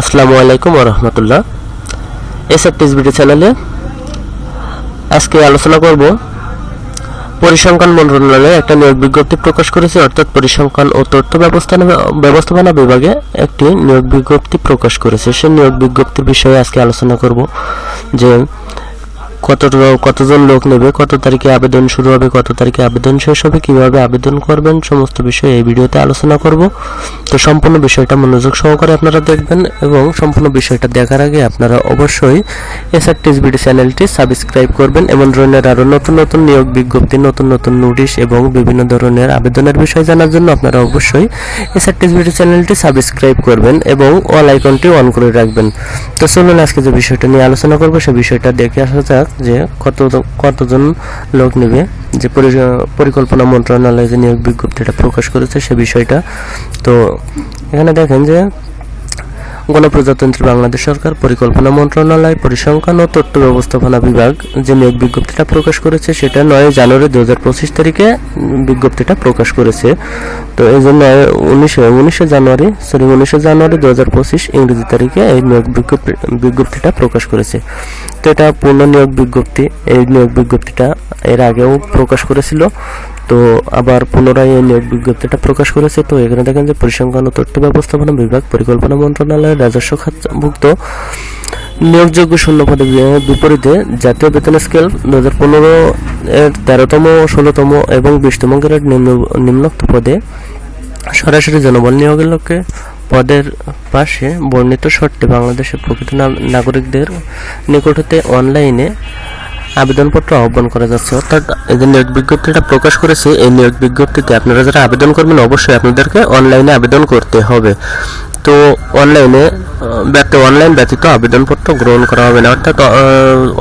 আসসালামু আলাইকুম রহমতুল্লাহ। টিস টিসবিটি চ্যানেলে আজকে আলোচনা করব পরিসংখ্যান মন্ত্রণালয়ে একটা নিয়োগ বিজ্ঞপ্তি প্রকাশ করেছে, অর্থাৎ পরিসংখ্যান ও তথ্য ব্যবস্থা ব্যবস্থাপনা বিভাগে একটি নিয়োগ বিজ্ঞপ্তি প্রকাশ করেছে। সেই নিয়োগ বিজ্ঞপ্তির বিষয়ে আজকে আলোচনা করব যে কত কতজন লোক নেবে, কত তারিখে আবেদন শুরু হবে, কত তারিখে আবেদন শেষ হবে, কীভাবে আবেদন করবেন, সমস্ত বিষয়ে এই ভিডিওতে আলোচনা করব। তো সম্পূর্ণ বিষয়টা মনোযোগ সহকারে আপনারা দেখবেন এবং সম্পূর্ণ বিষয়টা দেখার আগে আপনারা অবশ্যই এসআর টিসবিডি চ্যানেলটি সাবস্ক্রাইব করবেন এবং ধরনের আরও নতুন নতুন নিয়োগ বিজ্ঞপ্তি, নতুন নতুন নোটিশ এবং বিভিন্ন ধরনের আবেদনের বিষয় জানার জন্য আপনারা অবশ্যই এসআর টিসবিডি চ্যানেলটি সাবস্ক্রাইব করবেন এবং অল আইকনটি অন করে রাখবেন। তো চলুন আজকে যে বিষয়টা নিয়ে আলোচনা করব সেই বিষয়টা দেখে আসা যাক। যে কত কতজন লোক নেবে, যে পরি- পরিকল্পনা মন্ত্রণালয় যে নিয়োগ বিজ্ঞপ্তিটা প্রকাশ করেছে সে বিষয়টা। তো এখানে দেখেন যে গণপ্রজাতন্ত্রী বাংলাদেশ সরকার, পরিকল্পনা মন্ত্রণালয়, পরিসংখ্যান ও তথ্য ব্যবস্থাপনা বিভাগ যে নিয়োগ বিজ্ঞপ্তিটা প্রকাশ করেছে সেটা নয় জানুয়ারি দু হাজার পঁচিশ তারিখে বিজ্ঞপ্তিটা প্রকাশ করেছে। তো এই জন্য উনিশে উনিশে জানুয়ারি সরি উনিশে জানুয়ারি দু হাজার পঁচিশ ইংরেজি তারিখে এই নিয়োগ বিজ্ঞপ্তি, বিজ্ঞপ্তিটা প্রকাশ করেছে। তো এটা পূর্ণ নিয়োগ বিজ্ঞপ্তি, এই নিয়োগ বিজ্ঞপ্তিটা এর আগেও প্রকাশ করেছিল। তো আবার পুনরায় এই নিয়োগ বিজ্ঞপ্তিটা প্রকাশ করেছে। তো এখানে দেখেন যে পরিসংখ্যান ও তথ্য ব্যবস্থাপনা বিভাগ, পরিকল্পনা মন্ত্রণালয়ের রাজস্ব খাতভুক্ত, নিয়োগযোগ্য শূন্য পদে বিপরীতে জাতীয় বেতন স্কেল দু হাজার পনেরো এর তেরোতম, ষোলোতম এবং বিশতম গ্রেড নিম্ন নিম্নোক্ত পদে সরাসরি জনবল নিয়োগের লক্ষ্যে পদের পাশে বর্ণিত শর্তে বাংলাদেশের প্রকৃত নাগরিকদের নিকট হতে অনলাইনে আবেদনপত্র আহ্বান করা যাচ্ছে। অর্থাৎ এই যে নিয়োগ বিজ্ঞপ্তিটা প্রকাশ করেছে, এই নিয়োগ বিজ্ঞপ্তিতে আপনারা যারা আবেদন করবেন, অবশ্যই আপনাদেরকে অনলাইনে আবেদন করতে হবে। তো অনলাইনে ব্যক্তি অনলাইন ব্যতীত আবেদনপত্র গ্রহণ করা হবে না। অর্থাৎ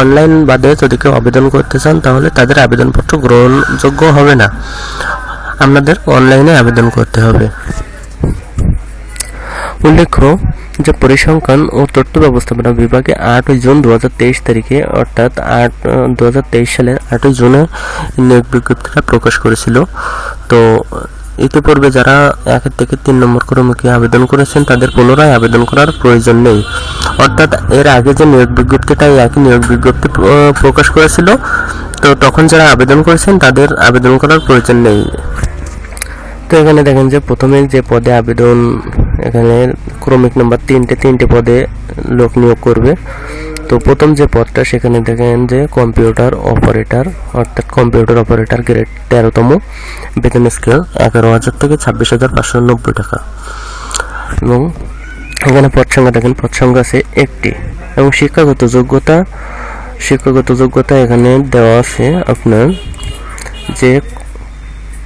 অনলাইন বাদে যদি কেউ আবেদন করতে চান, তাহলে তাদের আবেদনপত্র গ্রহণযোগ্য হবে না। আপনাদের অনলাইনে আবেদন করতে হবে। উল্লেখ্য যে পরিসংখ্যান ও তথ্য ব্যবস্থাপনা বিভাগে আটই জুন দু হাজার তেইশ তারিখে, অর্থাৎ আট দু সালের আটই জুনে নিয়োগ বিজ্ঞপ্তিটা প্রকাশ করেছিল। তো ইতিপূর্বে যারা এক থেকে তিন নম্বর ক্রমকে আবেদন করেছেন, তাদের পুনরায় আবেদন করার প্রয়োজন নেই। অর্থাৎ এর আগে যে নিয়োগ বিজ্ঞপ্তিটা একই নিয়োগ বিজ্ঞপ্তি প্রকাশ করেছিল। তো তখন যারা আবেদন করেছেন, তাদের আবেদন করার প্রয়োজন নেই। তো এখানে দেখেন যে প্রথমে যে পদে আবেদন এখানে ক্রমিক নাম্বার তিনটে তিনটে পদে লোক নিয়োগ করবে। তো প্রথম যে পদটা, সেখানে দেখেন যে কম্পিউটার অপারেটর, অর্থাৎ কম্পিউটার অপারেটর গ্রেড তেরোতম, বেতন স্কেল এগারো হাজার থেকে ছাব্বিশ হাজার পাঁচশো নব্বই টাকা। এবং এখানে পদ সংখ্যা দেখেন, পদ সংখ্যা আছে একটি। এবং শিক্ষাগত যোগ্যতা শিক্ষাগত যোগ্যতা এখানে দেওয়া আছে আপনার যে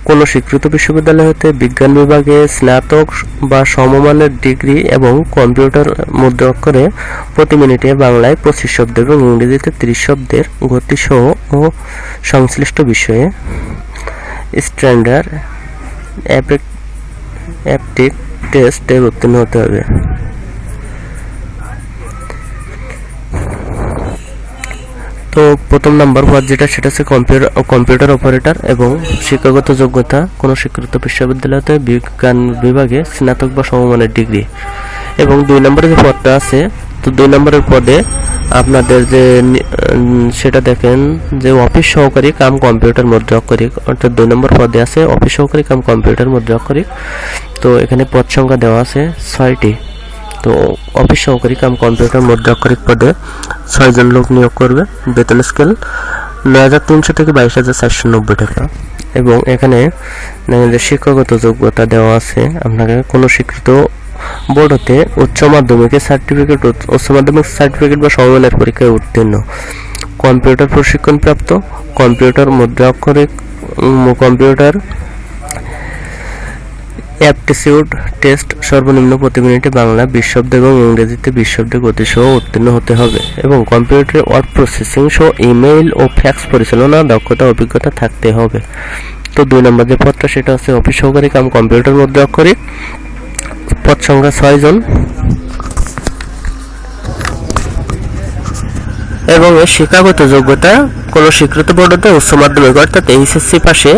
কোনো স্বীকৃত বিশ্ববিদ্যালয় হতে বিজ্ঞান বিভাগে স্নাতক বা সমমানের ডিগ্রি এবং কম্পিউটার মধ্য অক্ষরে প্রতি মিনিটে বাংলায় পঁচিশ শব্দ এবং ইংরেজিতে ত্রিশ শব্দের গতিসহ ও সংশ্লিষ্ট বিষয়ে স্ট্যান্ডার্ড অ্যাপটিক টেস্টে উত্তীর্ণ হতে হবে। তো প্রথম নাম্বার পদ যেটা সেটা হচ্ছে কম্পিউটার কম্পিউটার অপারেটর এবং শিক্ষাগত যোগ্যতা। কোনো স্বীকৃত বিশ্ববিদ্যালয়তে বিজ্ঞান বিভাগে স্নাতক বা সমমানের ডিগ্রি এবং দুই নম্বরে যে পদটা আছে, তো দুই নম্বরের পদে আপনাদের যে সেটা দেখেন যে অফিস সহকারী কাম কম্পিউটার মধ্যে অক্ষরিক অর্থাৎ দুই নম্বর পদে আছে অফিস সহকারী কাম কম্পিউটার মধ্যে অক্ষরিক তো এখানে পদ সংখ্যা দেওয়া আছে ছয়টি। তো অফিস সহকারী কাম কম্পিউটার মধ্যে অক্ষরিক পদে ছয়জন লোক নিয়োগ করবে বেতন স্কেল নয় হাজার তিনশো থেকে বাইশ হাজার চারশো নব্বই টাকা। এবং এখানে শিক্ষাগত যোগ্যতা দেওয়া আছে। আপনাকে কোনো স্বীকৃত বোর্ড হতে উচ্চ মাধ্যমিকের সার্টিফিকেট উচ্চ মাধ্যমিক সার্টিফিকেট বা সমমানের পরীক্ষায় উত্তীর্ণ। কম্পিউটার প্রশিক্ষণপ্রাপ্ত, কম্পিউটার মুদ্রা অক্ষরিক কম্পিউটার অ্যাপটিটিউড টেস্ট সর্বনিম্ন প্রতি মিনিটে বাংলা বিশ শব্দ এবং ইংরেজিতে বিশ শব্দে গতিসহ উত্তীর্ণ হতে হবে এবং কম্পিউটারে ওয়ার্ড প্রসেসিং সহ ইমেইল ও ফ্যাক্স পরিচালনা, দক্ষতা, অভিজ্ঞতা থাকতে হবে। তো দুই নম্বর যে পদটা, সেটা হচ্ছে অফিস সহকারী কাম কম্পিউটার মধ্যে অক্ষরিক পদ সংখ্যা ছয় জন। এবং এর শিক্ষাগত যোগ্যতা কোনো স্বীকৃত বোর্ডতে উচ্চ মাধ্যমিক, অর্থাৎ এইচএসসি পাশে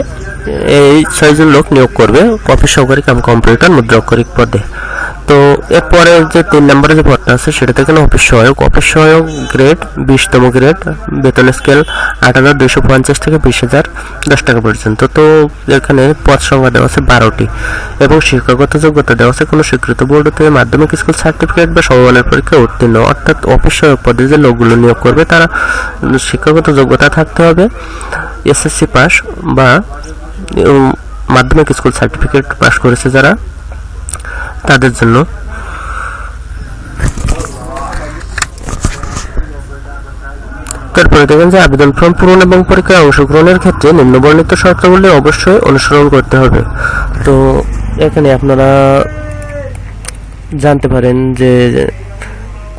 এই ছয়জন লোক নিয়োগ করবে। অফিস সহকারী কাম কম্পিউটার মুদ্রা অক্ষরিক পদে। তো এরপরে যে তিন নম্বরে যে পদটা আছে সেটা এখানে অফিস সহায়ক। অফিস সহায়ক গ্রেড বিশতম গ্রেড বেতন স্কেল আট হাজার দুইশো পঞ্চাশ থেকে বিশ হাজার দশ টাকা পর্যন্ত। তো এখানে পদ সংখ্যা দেওয়া আছে বারোটি এবং শিক্ষাগত যোগ্যতা দেওয়া আছে। কোনো স্বীকৃত বোর্ড থেকে মাধ্যমিক স্কুল সার্টিফিকেট বা সমমানের পরীক্ষায় উত্তীর্ণ। অর্থাৎ অফিস সহায়ক পদে যে লোকগুলো নিয়োগ করবে, তারা শিক্ষাগত যোগ্যতা থাকতে হবে। এসএসসি পাস বা মাধ্যমিক স্কুল সার্টিফিকেট পাস করেছে যারা, তাদের জন্য। তারপরে দেখেন যে আবেদন ফর্ম পূরণ এবং পরীক্ষায় অংশগ্রহণের ক্ষেত্রে নিম্নবর্ণিত শর্তাবলী অবশ্যই অনুসরণ করতে হবে। তো এখানে আপনারা জানতে পারেন যে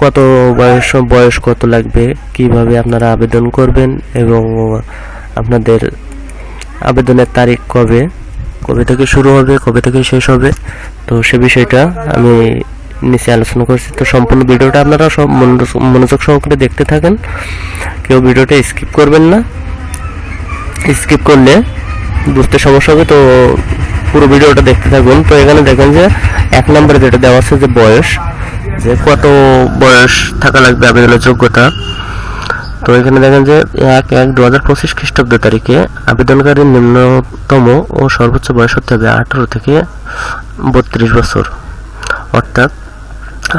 কত বয়স বয়স কত লাগবে, কীভাবে আপনারা আবেদন করবেন এবং আপনাদের আবেদনের তারিখ কবে? কবে থেকে শুরু হবে? কবে থেকে শেষ হবে? তো সে বিষয়টা আমি নিচে আলোচনা করছি। তো সম্পূর্ণ ভিডিওটা আপনারা সব মনোযোগ- সহকারে দেখতে থাকেন। কেউ ভিডিওটা স্কিপ করবেন না। স্কিপ করলে বুঝতে সমস্যা হবে। তো পুরো ভিডিওটা দেখতে থাকুন। তো এখানে দেখেন যে এক নম্বরে যেটা দেওয়া আছে যে বয়স, যে কত বয়স থাকা লাগবে আবেদনের যোগ্যতা। তো এখানে দেখেন যে এক এক দু হাজার পঁচিশ খ্রিস্টাব্দ তারিখে আবেদনকারীর নিম্নতম ও সর্বোচ্চ বয়স হতে হবে আঠারো থেকে বত্রিশ বছর। অর্থাৎ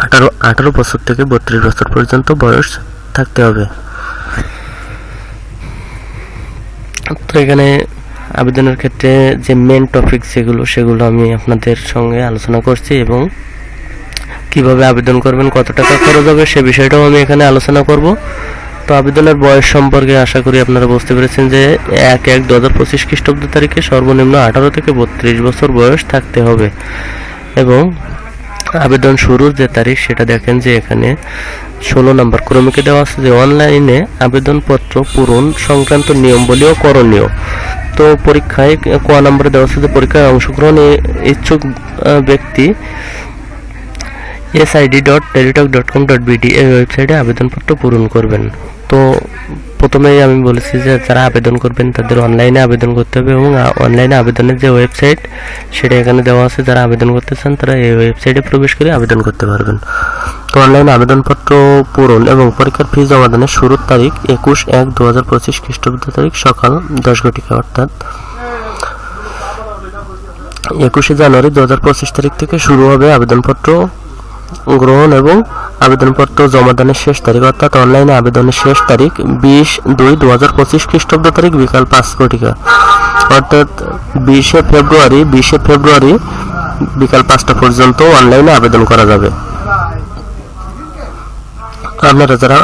আঠারো আঠারো বছর থেকে বত্রিশ বছর পর্যন্ত বয়স থাকতে হবে। তো এখানে আবেদনের ক্ষেত্রে যে মেন টপিক যেগুলো, সেগুলো আমি আপনাদের সঙ্গে আলোচনা করছি এবং কীভাবে আবেদন করবেন, কত টাকা খরচ হবে সে বিষয়টাও আমি এখানে আলোচনা করব। তো আবেদনের বয়স সম্পর্কে আশা করি আপনারা বুঝতে পেরেছেন যে এক এক দু হাজার পঁচিশ খ্রিস্টাব্দ তারিখে সর্বনিম্ন আঠারো থেকে বত্রিশ বছর বয়স থাকতে হবে। এবং আবেদন শুরুর যে তারিখ, সেটা দেখেন যে এখানে ষোলো নম্বর ক্রমিকে দেওয়া আছে যে অনলাইনে আবেদনপত্র পূরণ সংক্রান্ত নিয়মবলী ও করণীয়। তো পরীক্ষায় ক নম্বরে দেওয়া আছে যে পরীক্ষায় অংশগ্রহণে ইচ্ছুক ব্যক্তি SID dot Teletalk dot com dot BD এই ওয়েবসাইটে আবেদনপত্র পূরণ করবেন। তো প্রথমেই আমি বলেছি যে যারা আবেদন করবেন, তাদের অনলাইনে আবেদন করতে হবে এবং অনলাইনে আবেদনের যে ওয়েবসাইট, সেটা এখানে দেওয়া আছে। যারা আবেদন করতে চান, তারা এই ওয়েবসাইটে প্রবেশ করে আবেদন করতে পারবেন। তো অনলাইনে আবেদনপত্র পূরণ এবং পরীক্ষার ফি জমাদানের শুরুর তারিখ একুশ এক দু হাজার পঁচিশ খ্রিস্টাব্দ তারিখ সকাল দশ ঘটিকা, অর্থাৎ একুশে জানুয়ারি দু হাজার পঁচিশ তারিখ থেকে শুরু হবে আবেদনপত্র। গ্রহণ এবং আবেদনপত্র জমাদানের শেষ তারিখ অর্থাৎ অনলাইনে আবেদনের শেষ তারিখ বিশ দুই দু হাজার পঁচিশ খ্রিস্টাব্দ তারিখ বিকাল পাঁচ কোটিকা অর্থাৎ বিশে ফেব্রুয়ারি বিশে ফেব্রুয়ারি বিকাল পাঁচটা পর্যন্ত অনলাইনে আবেদন করা যাবে। আপনারা যারা,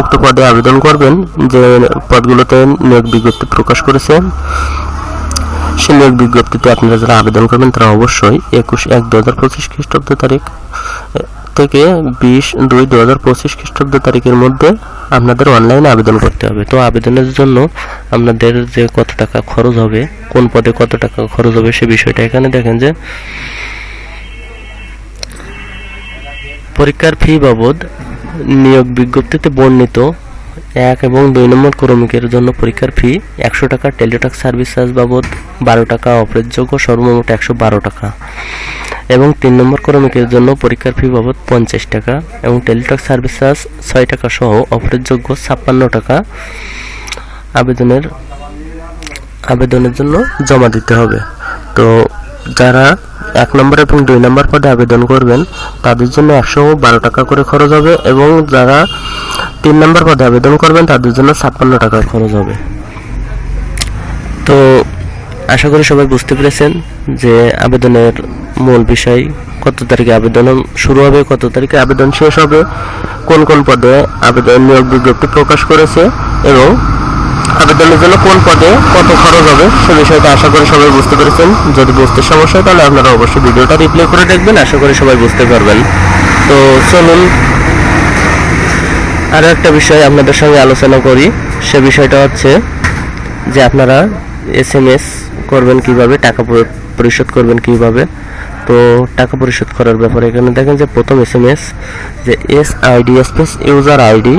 উক্ত পদে আবেদন করবেন, যে পদগুলোতে নিয়োগ বিজ্ঞপ্তি প্রকাশ করেছে সে নিয়োগ বিজ্ঞপ্তিতে আপনারা যারা আবেদন করবেন তারা অবশ্যই একুশ এক দু হাজার পঁচিশ খ্রিস্টাব্দ তারিখ থেকে বিশ দুই দু হাজার পঁচিশ খ্রিস্টাব্দ তারিখের মধ্যে আপনাদের অনলাইনে আবেদন করতে হবে। তো আবেদনের জন্য আপনাদের যে কত টাকা খরচ হবে, কোন পদে কত টাকা খরচ হবে সে বিষয়টা এখানে দেখেন যে পরীক্ষার ফি বাবদ নিয়োগ বিজ্ঞপ্তিতে বর্ণিত এক এবং দুই নম্বর ক্রমিকের জন্য পরীক্ষার ফি একশো টাকা, টেলিটক সার্ভিস চার্জ বাবদ বারো টাকা অপ্রযোগ্য সর্বমোট একশো বারো টাকা। এবং তিন নম্বর ক্রমিকের জন্য পরীক্ষার ফি বাবদ পঞ্চাশ টাকা এবং টেলিটক সার্ভিস চার্জ ছয় টাকা সহ অপ্রযোগ্য ছাপ্পান্ন টাকা আবেদনের আবেদনের জন্য জমা দিতে হবে। তো যারা এক নম্বর এবং দুই নম্বর পদে আবেদন করবেন। তাদের জন্য একশো বারো টাকা করে খরচ হবে এবং যারা তিন নম্বর পদে আবেদন করবেন, তাদের জন্য ছাপ্পান্ন টাকা খরচ হবে। তো আশা করি সবাই বুঝতে পেরেছেন যে আবেদনের মূল বিষয়, কত তারিখে আবেদন শুরু হবে, কত তারিখে আবেদন শেষ হবে, কোন কোন পদে আবেদন নিয়োগ বিজ্ঞপ্তি প্রকাশ করেছে এবং আবেদনের জন্য কোন পদে? কত খরচ হবে? সে বিষয়টা আশা করি সবাই বুঝতে পেরেছেন। যদি বুঝতে সমস্যা হয়, তাহলে আপনারা অবশ্যই ভিডিওটা রিপ্লে করে দেখবেন। আশা করি সবাই বুঝতে পারবেন। তো চলুন আরও একটা বিষয় আপনাদের সঙ্গে আলোচনা করি। সে বিষয়টা হচ্ছে যে আপনারা এস এম এস করবেন কীভাবে, টাকা পরিশোধ করবেন কীভাবে। তো টাকা পরিশোধ করার ব্যাপারে এখানে দেখেন যে প্রথম এস এম এস যে S ID space user ID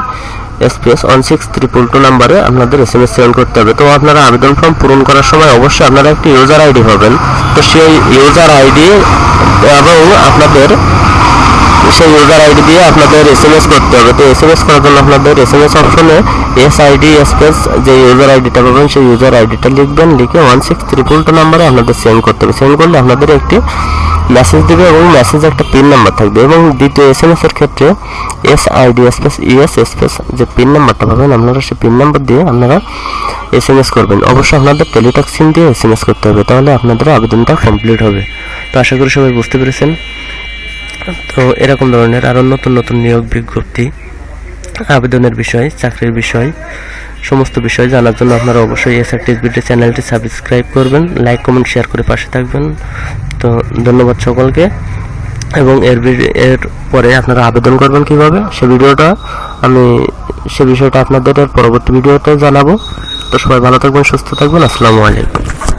space one six triple two নাম্বারে আপনাদের এস এম এস সেন্ড করতে হবে। তো আপনারা আবেদন ফর্ম পূরণ করার সময় অবশ্যই আপনারা একটি ইউজার আইডি পাবেন। তো সেই ইউজার আইডি এবং আপনাদের সেই ইউজার আইডি দিয়ে আপনাদের এস এম এস করতে হবে। তো এস এম এস করার জন্য আপনাদের এস এম এস অপশনে এস আইডি স্পেস যে ইউজার আইডিটা পাবেন, সেই ইউজার আইডিটা লিখবেন। লিখে ওয়ান সিক্স ট্রিপল টু নাম্বারে আপনাদের সেন্ড করতে হবে। সেন্ড করলে আপনাদের একটি মেসেজ দেবে এবং মেসেজে একটা পিন নাম্বার থাকবে এবং দ্বিতীয় এস এম এস এর ক্ষেত্রে S ID space ES space যে পিন নাম্বারটা পাবেন, আপনারা সেই পিন নাম্বার দিয়ে আপনারা এস এম এস করবেন। অবশ্যই আপনাদের টেলিটক সিম দিয়ে এস এম এস করতে হবে, তাহলে আপনাদের আবেদনটা কমপ্লিট হবে। তো আশা করি সবাই বুঝতে পেরেছেন। তো এরকম ধরনের আরও নতুন নতুন নিয়োগ বিজ্ঞপ্তি, আবেদনের বিষয়, চাকরির বিষয়, সমস্ত বিষয় জানার জন্য আপনারা অবশ্যই এস টিভিটি চ্যানেলটি সাবস্ক্রাইব করবেন লাইক কমেন্ট শেয়ার করে পাশে থাকবেন। তো ধন্যবাদ সকলকে। এবং এর এর পরে আপনারা আবেদন করবেন কীভাবে? সে ভিডিওটা আমি সে বিষয়টা আপনাদের পরবর্তী ভিডিওতে জানাব। তো সবাই ভালো থাকবেন, সুস্থ থাকবেন। আসসালামু আলাইকুম।